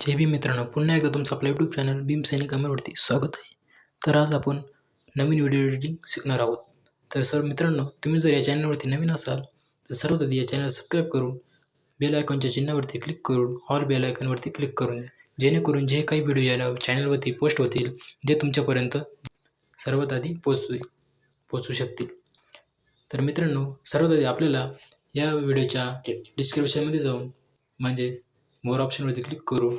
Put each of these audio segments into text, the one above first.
जय भीम मित्रांनो पुन्हा एकदा तुमचं आपलं यूट्यूब चॅनल भीम सैनिक अमरवरती स्वागत आहे. तर आज आपण नवीन व्हिडिओ एडिटिंग शिकणार आहोत. तर सर्व मित्रांनो तुम्ही जर या चॅनलवरती नवीन असाल तर सर्वप्रथम या चॅनल सबस्क्राईब करून बेल आयकॉनच्या चिन्हावरती क्लिक करून ऑल बेल आयकॉनवरती क्लिक करून द्या. जेणेकरून जे काही व्हिडिओ या चॅनलवरती पोस्ट होतील जे तुमच्यापर्यंत सर्वात आधी पोचतील पोचू शकतील. तर मित्रांनो सर्वात आधी आपल्याला या व्हिडिओच्या डिस्क्रिप्शनमध्ये जाऊन म्हणजेच मोर ऑप्शनवरती क्लिक करून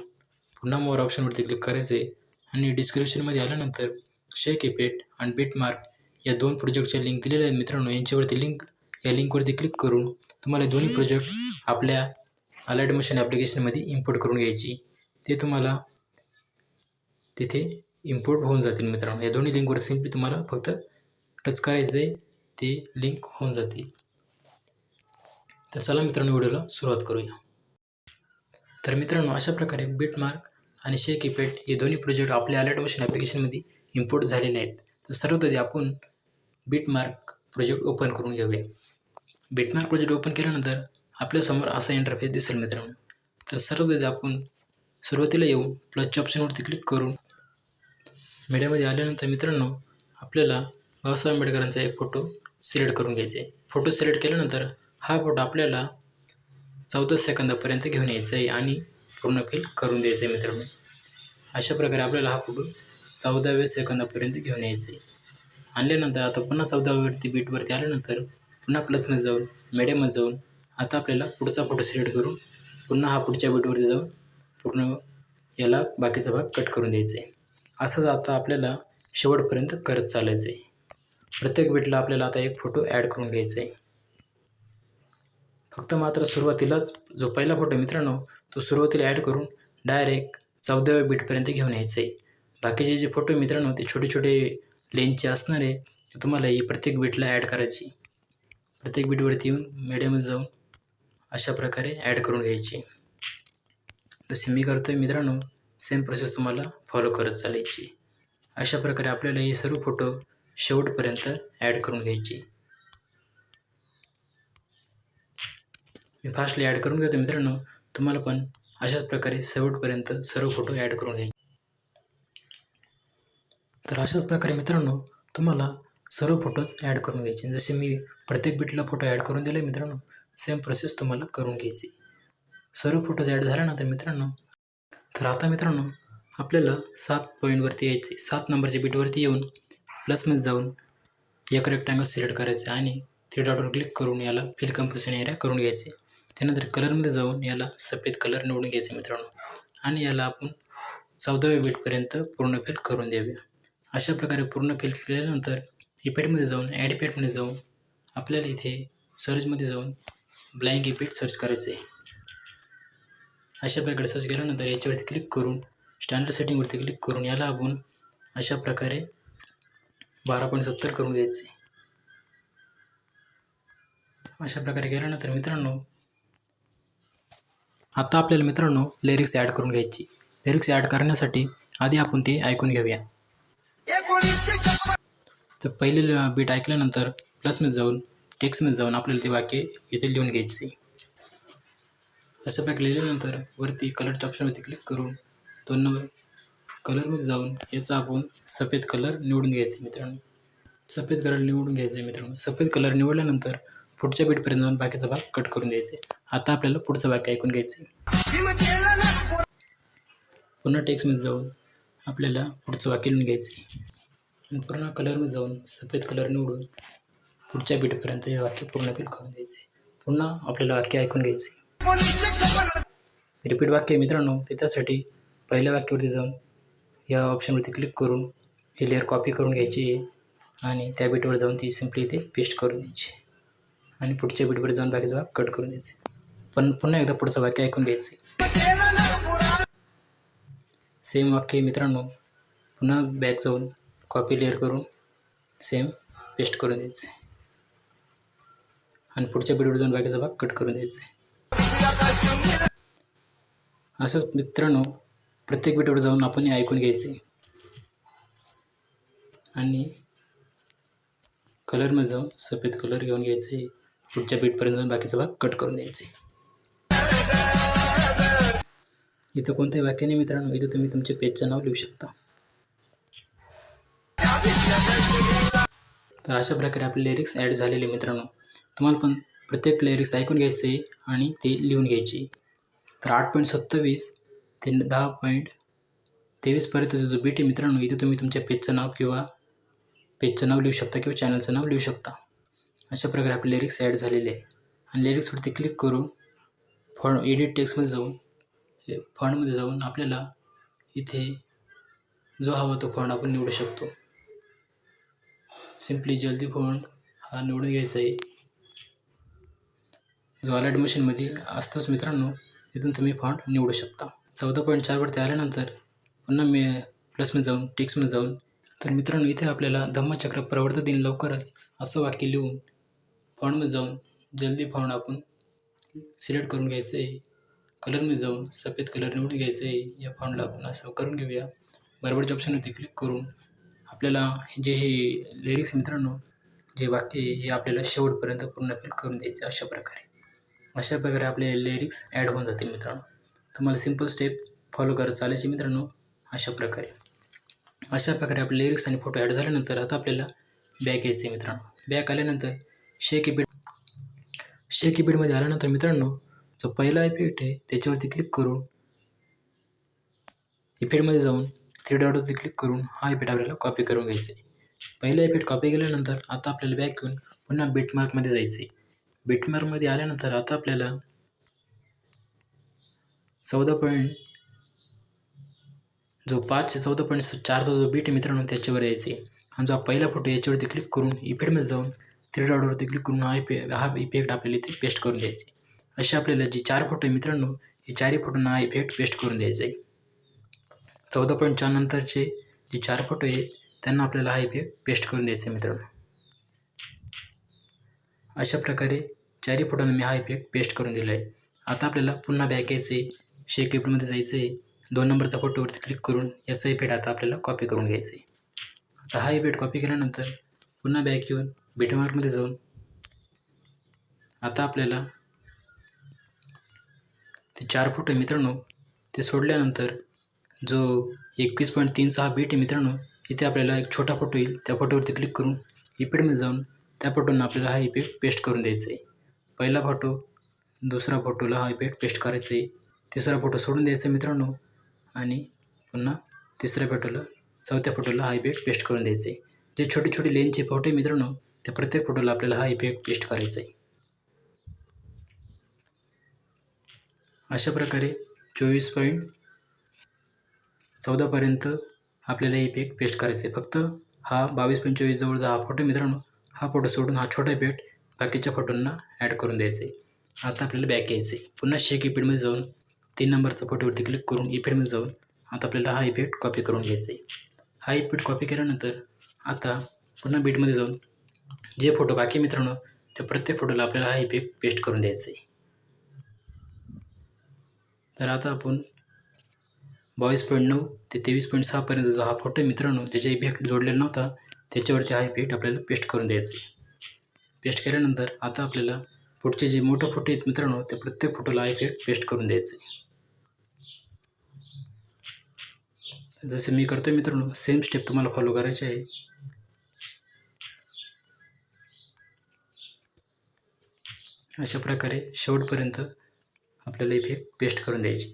पुन्हा मोर ऑप्शनवरती क्लिक करायचे आहे आणि डिस्क्रिप्शनमध्ये आल्यानंतर शेक इफेक्ट आणि बिटमार्क या दोन प्रोजेक्टच्या लिंक दिलेल्या आहेत मित्रांनो. यांच्यावरती लिंक या लिंकवरती क्लिक करून तुम्हाला दोन्ही प्रोजेक्ट आपल्या अलर्ट मशीन ॲप्लिकेशनमध्ये इम्पोर्ट करून घ्यायची. ते तुम्हाला तिथे इम्पोर्ट होऊन जातील मित्रांनो. या दोन्ही लिंकवर सिम्पली तुम्हाला फक्त टच करायचं आहे ते लिंक होऊन जातील. तर चला मित्रांनो व्हिडिओला सुरुवात करूया. तर मित्रांनो अशा प्रकारे बिटमार्क आणि शेक इफेक्ट हे दोन्ही प्रोजेक्ट आपल्या अलर्ट मशीन ॲप्लिकेशनमध्ये इम्पोर्ट झालेले आहेत. तर सर्वप्रथम आपण बिटमार्क प्रोजेक्ट ओपन करून घेऊया. बिटमार्क प्रोजेक्ट ओपन केल्यानंतर आपल्यासमोर असा इंटरफेस दिसेल मित्रांनो. तर सर्वप्रथम आपण सुरुवातीला येऊन प्लसच्या ऑप्शनवरती क्लिक करून मीडियामध्ये आल्यानंतर मित्रांनो आपल्याला बाबासाहेब आंबेडकरांचा एक फोटो सिलेक्ट करून घ्यायचा आहे. फोटो सिलेक्ट केल्यानंतर हा फोटो आपल्याला चौदा सेकंदापर्यंत घेऊन यायचं आहे आणि पूर्ण फिल करून द्यायचं आहे मित्रांनो. अशा प्रकारे आपल्याला हा फोटो चौदाव्या सेकंदापर्यंत घेऊन यायचं आहे आणल्यानंतर आता पुन्हा चौदाव्यावरती बीटवरती आल्यानंतर पुन्हा प्लसमध्ये जाऊन मीडियममध्ये जाऊन आता आपल्याला पुढचा फोटो सिलेक्ट करून पुन्हा हा पुढच्या बीटवरती जाऊन पूर्ण याला बाकीचा भाग कट करून द्यायचा आहे असंच आता आपल्याला शेवटपर्यंत करत चालायचं आहे प्रत्येक बीटला आपल्याला आता एक फोटो ॲड करून घ्यायचा आहे फक्त मात्र सुरुवातीलाच जो पहिला फोटो मित्रांनो तो सुरुवातीला ॲड करून डायरेक्ट चौदाव्या बीटपर्यंत घेऊन यायचं आहे बाकीचे जे फोटो मित्रांनो ते छोटे छोटे लेन्सचे असणार आहे. तुम्हाला ही प्रत्येक बीटला ॲड करायची. प्रत्येक बीटवरती येऊन मीडियममध्ये जाऊन अशा प्रकारे ॲड करून घ्यायची. जसे मी करतो आहे मित्रांनो सेम प्रोसेस तुम्हाला फॉलो करत चालायची. अशा प्रकारे आपल्याला हे सर्व फोटो शेवटपर्यंत ॲड करून घ्यायची. मी फास्टली ॲड करून घेतो मित्रांनो. तुम्हाला पण अशाच प्रकारे शेवटपर्यंत सर्व फोटो ॲड करून घ्यायचे. तर अशाच प्रकारे मित्रांनो तुम्हाला सर्व फोटोज ॲड करून घ्यायचे. जसे मी प्रत्येक बीटला फोटो ॲड करून दिले मित्रांनो सेम प्रोसेस तुम्हाला करून घ्यायची. सर्व फोटोज ॲड झाल्यानंतर मित्रांनो तर आता मित्रांनो आपल्याला सात पॉईंटवरती यायचे. सात नंबरच्या बीटवरती येऊन प्लसमध्ये जाऊन एक रेक्टँगल सिलेक्ट करायचं आणि थ्री डॉटवर क्लिक करून याला फिल कंपोजिशन एरिया करून घ्यायचे. त्यानंतर कलरमध्ये जाऊन याला सफेद कलर निवडून घ्यायचा मित्रांनो. आणि याला आपण चौदाव्या बीटपर्यंत पूर्ण फिल करून द्यावे अशा प्रकारे पूर्ण फिल केल्यानंतर इफेक्टमध्ये जाऊन ॲड इफेक्टमध्ये जाऊन आपल्याला इथे सर्चमध्ये जाऊन ब्लँक इफेक्ट सर्च करायचं आहे अशा प्रकारे सर्च केल्यानंतर याच्यावरती क्लिक करून स्टँडर्ड सेटिंगवरती क्लिक करून याला आपण अशा प्रकारे बारा पॉईंट सत्तर करून घ्यायचे अशा प्रकारे केल्यानंतर मित्रांनो आता आपल्याला मित्रांनो लिरिक्स ॲड करून घ्यायची. लिरिक्स ॲड करण्यासाठी आधी आपण ते ऐकून घेऊया. तर पहिले बीट ऐकल्यानंतर प्लसमध्ये जाऊन टेक्स्टमध्ये जाऊन आपल्याला ते वाक्य इथे लिहून घ्यायचे. असं पॅक लिहिल्यानंतर वरती कलरच्या ऑप्शनवरती क्लिक करून दोन नंबर कलरमध्ये जाऊन याचा आपण सफेद कलर निवडून घ्यायचा मित्रांनो. सफेद कलर निवडून घ्यायचे मित्रांनो. सफेद कलर निवडल्यानंतर पुढच्या बीटपर्यंत जाऊन बाकीचा भाग कट करून द्यायचा. आहे आता आपल्याला पुढचं वाक्य ऐकून घ्यायचं आहे पुन्हा टेक्स्टमध्ये जाऊन आपल्याला पुढचं वाक्य लिहून घ्यायचं आहे पूर्ण कलरमध्ये जाऊन सफेद कलर निवडून पुढच्या बीटपर्यंत हे वाक्य पूर्ण फिल करून द्यायचे पुन्हा आपल्याला वाक्य ऐकून घ्यायचे रिपीट वाक्य मित्रांनो ते त्यासाठी पहिल्या वाक्यावरती जाऊन या ऑप्शनवरती क्लिक करून हे लेअर कॉपी करून घ्यायची आहे आणि त्या बीटवर जाऊन ती सिम्पली इथे पेस्ट करून द्यायची आणि पुढच्या बीटवर जाऊन बाकीचा भाग कट करून द्यायचे पण पुन्हा एकदा पुढचं वाक्य ऐकून घ्यायचं सेम वाक्य मित्रांनो. पुन्हा बॅक जाऊन कॉपी लेअर करून सेम पेस्ट करून द्यायचे आणि पुढच्या बीटवर जाऊन बाकीचा भाग कट करून द्यायचे असंच मित्रांनो प्रत्येक बीटवर जाऊन आपण हे ऐकून घ्यायचे आणि कलरमध्ये जाऊन सफेद कलर घेऊन घ्यायचे पुढच्या बीटपर्यंत जाऊन बाकीचा भाग कट करून द्यायचे इथं कोणत्याही वाक्याने मित्रांनो. इथं तुम्ही तुमच्या पेजचं नाव लिहू शकता. तर अशा प्रकारे आपले लिरिक्स ॲड झालेले मित्रांनो. तुम्हाला पण प्रत्येक लिरिक्स ऐकून घ्यायचे आणि ते लिहून घ्यायचे. तर आठ पॉईंट सत्तावीस ते दहा पॉईंट तेवीसपर्यंतचा जो बीट आहे मित्रांनो इथे तुम्ही तुमच्या पेजचं नाव किंवा पेजचं नाव लिहू शकता किंवा चॅनलचं नाव लिहू शकता. अशा प्रकारे आपले लिरिक्स ॲड झालेले आहे. आणि लिरिक्सवरती क्लिक करून फॉन्ट एडिट टेक्स्टमध्ये जाऊन फॉन्टमध्ये जाऊन आपल्याला इथे जो हवा तो फॉन्ट आपण निवडू शकतो. सिम्पली जल्दी फॉन्ट हा निवडून घ्यायचा आहे. जो अलर्ट मशीनमध्ये असतोच मित्रांनो तिथून तुम्ही फॉन्ट निवडू शकता. चौदा पॉईंट चारवरती आल्यानंतर पुन्हा मी प्लसमध्ये जाऊन टेक्स्टमध्ये जाऊन तर मित्रांनो इथे आपल्याला धम्मचक्र प्रवर्त दिन लवकरच असं वाक्य लिहून फॉन्टमध्ये जाऊन जल्दी फॉन्ट आपण सिलेक्ट करून घ्यायचं आहे कलरमध्ये जाऊन सफेद कलर निवडून घ्यायचं आहे या फॉन्टला आपण असं करून घेऊया. बरोबरच्या ऑप्शनवरती क्लिक करून आपल्याला जे हे लिरिक्स मित्रांनो जे वाक्य आहे हे आपल्याला शेवटपर्यंत पूर्ण फिल करून द्यायचे अशा प्रकारे. अशा प्रकारे आपले लिरिक्स ॲड होऊन जातील मित्रांनो. तुम्हाला सिंपल स्टेप फॉलो करत चालायचे मित्रांनो अशा प्रकारे. अशा प्रकारे आपले लिरिक्स आणि फोटो ॲड झाल्यानंतर आता आपल्याला बॅक यायचं आहे मित्रांनो. बॅक आल्यानंतर शे शेअर शे कीपॅडमध्ये आल्यानंतर मित्रांनो जो पहिला इफेक्ट आहे त्याच्यावरती क्लिक करून इफेक्टमध्ये जाऊन थ्री डॉटवरती क्लिक करून हा इफेक्ट आपल्याला कॉपी करून घ्यायचा आहे पहिला इफेक्ट कॉपी केल्यानंतर आता आपल्याला बॅक येऊन पुन्हा बिटमार्कमध्ये जायचं आहे बिटमार्कमध्ये आल्यानंतर आता आपल्याला चौदा पॉईंट जो पाचचे चौदा पॉईंट चारचा जो बीट आहे मित्रांनो त्याच्यावर यायचे आणि जो पहिला फोटो याच्यावरती क्लिक करून इफेक्टमध्ये जाऊन थ्री डॉटवरती क्लिक करून हा इफे हा इफेक्ट आपल्याला इथे पेस्ट करून द्यायचे. असे आपल्याला जे चार फोटो आहे मित्रांनो हे चारही फोटोंना हा इफेक्ट पेस्ट करून द्यायचा. आहे चौदा पॉईंट चार नंतरचे जे चार फोटो आहेत त्यांना आपल्याला हा इफेक्ट पेस्ट करून द्यायचा आहे मित्रांनो. अशा प्रकारे चारही फोटोंना मी हा इफेक्ट पेस्ट करून दिला आहे. आता आपल्याला पुन्हा बॅक यायचं आहे. शेक लिफ्टमध्ये जायचं आहे. दोन नंबरचा फोटोवरती क्लिक करून याचा इफेक्ट आता आपल्याला कॉपी करून घ्यायचा आहे. आता हा इफेक्ट कॉपी केल्यानंतर पुन्हा बॅक येऊन बीटमार्कमध्ये जाऊन आता आपल्याला ते चार फोटो आहे मित्रांनो ते सोडल्यानंतर जो एकवीस पॉईंट तीन सहा बीट आहे मित्रांनो इथे आपल्याला एक छोटा फोटो येईल. त्या फोटोवरती क्लिक करून इफेक्टमध्ये जाऊन त्या फोटोंना आपल्याला हा इफेक्ट पेस्ट करून द्यायचा आहे पहिला फोटो दुसरा फोटोला हा इफेक्ट पेस्ट करायचा आहे तिसरा फोटो सोडून द्यायचा आहे मित्रांनो आणि पुन्हा तिसऱ्या फोटोला चौथ्या फोटोला हा इफेक्ट पेस्ट करून द्यायचा आहे जे छोटे छोटे लेनचे फोटो आहे मित्रांनो त्या प्रत्येक फोटोला आपल्याला हा इफेक्ट पेस्ट करायचा आहे अशा प्रकारे चोवीस पॉईंट चौदापर्यंत आपल्याला इफेक्ट पेस्ट करायचा आहे फक्त हा बावीस पंचवीस जवळचा हा फोटो मित्रांनो. हा फोटो सोडून हा छोटा इफेक्ट बाकीच्या फोटोंना ॲड करून द्यायचा आहे आता आपल्याला बॅक यायचं आहे पुन्हा शेक इफेक्टमध्ये जाऊन तीन नंबरचा फोटोवरती क्लिक करून इफेक्टमध्ये जाऊन आता आपल्याला हा इफेक्ट कॉपी करून घ्यायचा आहे हा इफेक्ट कॉपी केल्यानंतर आता पुन्हा बीटमध्ये जाऊन जे फोटो बाकी मित्रांनो त्या प्रत्येक फोटोला आपल्याला हा इफेक्ट पेस्ट करून द्यायचा आहे तर आता आपण बावीस पॉईंट नऊ ते तेवीस पॉईंट सहापर्यंत जो हा फोटो मित्रांनो त्याचा इफेक्ट जोडलेला नव्हता त्याच्यावरती हा इफेक्ट आपल्याला पेस्ट करून द्यायचा आहे पेस्ट केल्यानंतर आता आपल्याला पुढचे जे मोठे फोटो आहेत मित्रांनो त्या प्रत्येक फोटोला हा इफेक्ट पेस्ट करून द्यायचं आहे जसे मी करतो मित्रांनो सेम स्टेप तुम्हाला फॉलो करायचे आहे. अशा प्रकारे शेवटपर्यंत आपल्याला इफेक्ट पेस्ट करून द्यायची.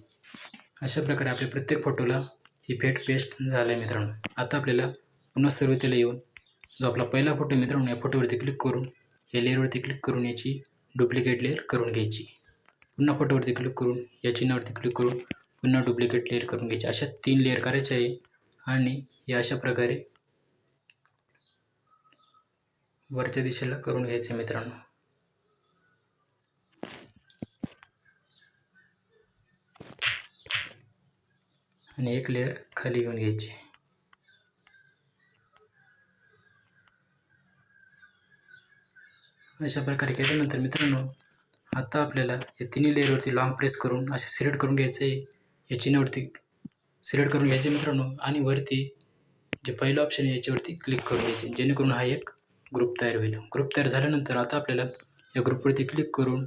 अशा प्रकारे आपल्या प्रत्येक फोटोला इफेक्ट पेस्ट झाला आहे मित्रांनो. आता आपल्याला पुन्हा सुरुवातीला येऊन जो आपला पहिला फोटो मित्रांनो या फोटोवरती क्लिक करून या लेअरवरती क्लिक करून याची डुप्लिकेट लेअर करून घ्यायची. पुन्हा फोटोवरती क्लिक करून या चिन्हावरती क्लिक करून पुन्हा डुप्लिकेट लेअर करून घ्यायची. अशा तीन लेअर करायचे आहे आणि या अशा प्रकारे वरच्या दिशेला करून घ्यायचे मित्रांनो. आणि एक लेअर खाली घेऊन घ्यायची. अशा प्रकारे केल्यानंतर मित्रांनो आता आपल्याला या तिन्ही लेअरवरती लाँग प्रेस करून असे सिलेक्ट करून घ्यायचं. आहे या चिन्हावरती सिलेक्ट करून घ्यायचे मित्रांनो आणि वरती जे पहिलं ऑप्शन आहे याच्यावरती क्लिक करून घ्यायचे. जेणेकरून हा एक ग्रुप तयार होईल. ग्रुप तयार झाल्यानंतर आता आपल्याला या ग्रुपवरती क्लिक करून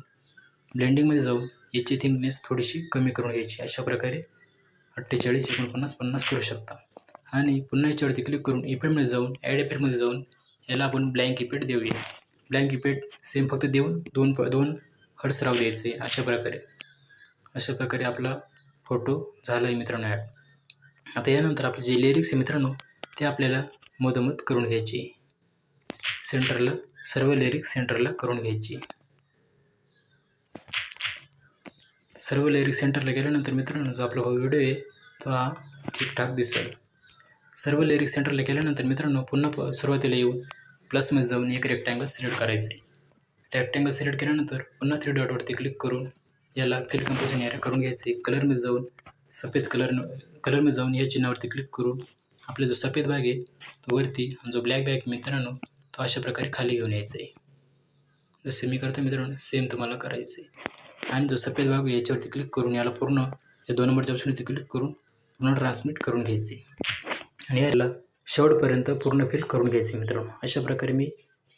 ब्लेंडिंगमध्ये जाऊन याची थिकनेस थोडीशी कमी करून घ्यायची. अशा प्रकारे अठ्ठेचाळीस एकोणपन्नास पन्नास करू शकता. आणि पुन्हा याच्यावरती क्लिक करून इफेक्टमध्ये जाऊन ॲड इफेक्टमध्ये जाऊन याला आपण ब्लँक इफेक्ट देऊया. ब्लँक इफेक्ट सेम फक्त देऊन दोन प दोन हर्ट्स राहू द्यायचे अशा प्रकारे. अशा प्रकारे आपला फोटो झाला आहे मित्रांनो ॲड आता यानंतर आपले जे लिरिक्स आहे मित्रांनो ते आपल्याला मधोमध करून घ्यायची. सेंटरला सर्व लिरिक्स सेंटरला करून घ्यायची. सर्व लिरिक्स सेंटरला गेल्यानंतर मित्रांनो जो आपला व्हिडिओ आहे तो हा ठीकठाक दिसेल. सर्व लिरिक्स सेंटरला गेल्यानंतर मित्रांनो पुन्हा प सुरुवातीला येऊन प्लसमध्ये जाऊन एक रेक्टँगल सिलेक्ट करायचं आहे. रेक्टँगल सिलेक्ट केल्यानंतर पुन्हा थ्री डॉटवरती क्लिक करून याला फिल कंपोजिशन एरिया करून घ्यायचं आहे. कलरमध्ये जाऊन सफेद कलर कलरमध्ये जाऊन या चिन्हावरती क्लिक करून आपला जो सफेद भाग आहे तो वरती आणि जो ब्लॅक बॅग मित्रांनो तो अशा प्रकारे खाली घेऊन यायचा आहे. जसे मी करतो मित्रांनो सेम तुम्हाला करायचं आहे. आणि जो सफेद भाग याच्यावरती क्लिक करून याला पूर्ण या दोन नंबरच्या ऑप्शनवरती क्लिक करून पूर्ण ट्रान्समिट करून घ्यायचे. आणि याला शेवटपर्यंत पूर्ण फिल करून घ्यायचे मित्रांनो. अशा प्रकारे मी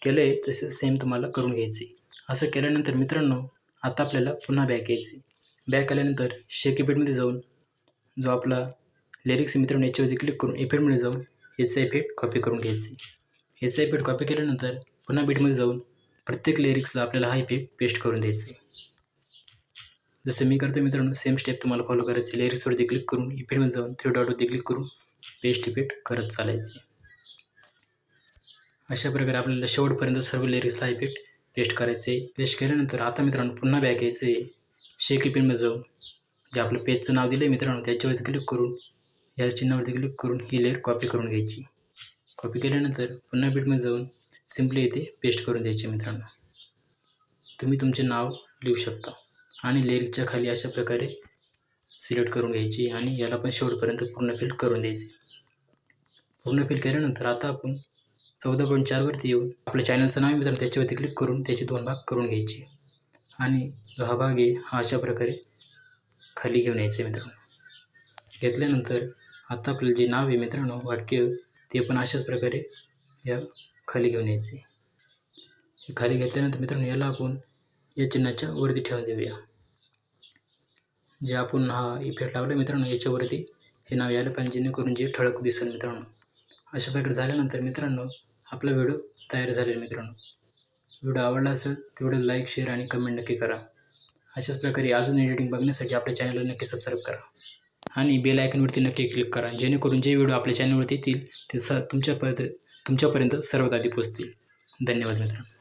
केलं आहे तसेच सेम तुम्हाला करून घ्यायचे. असं केल्यानंतर मित्रांनो आता आपल्याला पुन्हा बॅक यायचे. बॅक आल्यानंतर शेक इफेक्टमध्ये जाऊन जो आपला लिरिक्स मित्रांनो याच्यावरती क्लिक करून इफेक्टमध्ये जाऊन याचा इफेक्ट कॉपी करून घ्यायचे. याचा इफेक्ट कॉपी केल्यानंतर पुन्हा बीटमध्ये जाऊन प्रत्येक लिरिक्सला आपल्याला हा इफेक्ट पेस्ट करून द्यायचा. आहे जसं मी करतो मित्रांनो सेम स्टेप तुम्हाला फॉलो करायचे लेअर्सवरती क्लिक करून इफेक्टमध्ये जाऊन थ्री डॉटवरती क्लिक करून पेस्ट इफेक्ट करत चालायचे अशा प्रकारे आपल्याला शेवटपर्यंत सर्व लेअर्सला इफेक्ट पेस्ट करायचे आहे. पेस्ट केल्यानंतर आता मित्रांनो पुन्हा बॅक यायचे आहे. शेक इफेक्टमध्ये जाऊन जे आपलं पेजचं नाव दिलं आहे मित्रांनो त्याच्यावरती क्लिक करून या चिन्हावरती क्लिक करून ही लेअर कॉपी करून घ्यायची. कॉपी केल्यानंतर पुन्हा बीटमध्ये जाऊन सिम्पली इथे पेस्ट करून द्यायचे मित्रांनो. तुम्ही तुमचे नाव लिहू शकता. आणि लिरिकच्या खाली अशा प्रकारे सिलेक्ट करून घ्यायची आणि याला पण शेवटपर्यंत पूर्ण फिल करून द्यायची. पूर्ण फिल केल्यानंतर आता आपण चौदा पॉईंट चारवरती येऊन आपल्या चॅनलचं नाव मित्रांनो त्याच्यावरती क्लिक करून त्याचे दोन भाग करून घ्यायचे. आणि जो हा भाग आहे हा अशा प्रकारे खाली घेऊन यायचं आहे मित्रांनो. घेतल्यानंतर आता आपलं जे नाव आहे मित्रांनो वाक्य ते पण अशाच प्रकारे या खाली घेऊन यायचे. खाली घेतल्यानंतर मित्रांनो याला आपण या चिन्हाच्या वरती ठेवून देऊया. जे आपण हा इफेक्ट लावला मित्रांनो याच्यावरती हे नाव यायला पाहिजे जेणेकरून जे ठळक दिसेल मित्रांनो. अशा प्रकारे झाल्यानंतर मित्रांनो आपला व्हिडिओ तयार झालेला मित्रांनो. व्हिडिओ आवडला असेल तेवढं लाईक शेअर आणि कमेंट नक्की करा. अशाच प्रकारे अजून एडिटिंग बघण्यासाठी आपल्या चॅनलला नक्की सबस्क्राईब करा. आणि बेल आयकनवरती नक्की क्लिक करा जेणेकरून जे व्हिडिओ आपल्या चॅनलवरती येतील ते स तुमच्यापर्यंत तुमच्यापर्यंत सर्वात आधी पोचतील धन्यवाद मित्रांनो.